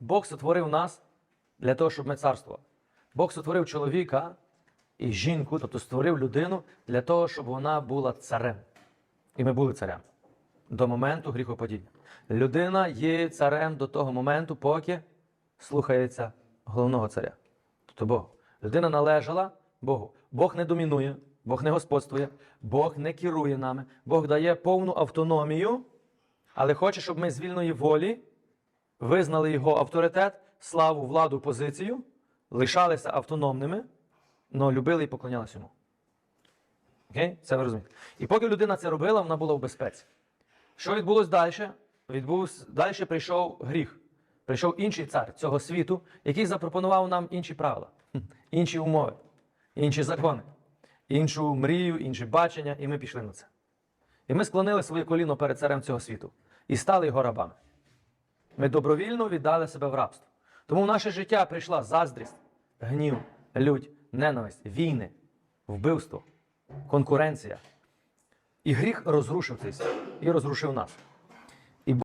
Бог сотворив нас для того, щоб ми царствували. Бог сотворив чоловіка і жінку, тобто створив людину для того, щоб вона була царем. І ми були царем до моменту гріхопадіння. Людина є царем до того моменту, поки слухається головного царя, тобто Богу. Людина належала Богу. Бог не домінує, Бог не господствує, Бог не керує нами, Бог дає повну автономію, але хоче, щоб ми з вільної волі визнали його авторитет, славу, владу, позицію, лишалися автономними, але любили і поклонялися йому. Окей? Це ви розумієте. І поки людина це робила, вона була в безпеці. Що відбулось далі? Відбувся, далі прийшов гріх. Прийшов інший цар цього світу, який запропонував нам інші правила, інші умови, інші закони, іншу мрію, інше бачення, і ми пішли на це. І ми склонили своє коліно перед царем цього світу і стали його рабами. Ми добровільно віддали себе в рабство. Тому в наше життя прийшла заздрість, гнів, лють, ненависть, війни, вбивство, конкуренція. І гріх розрушив цей і розрушив нас.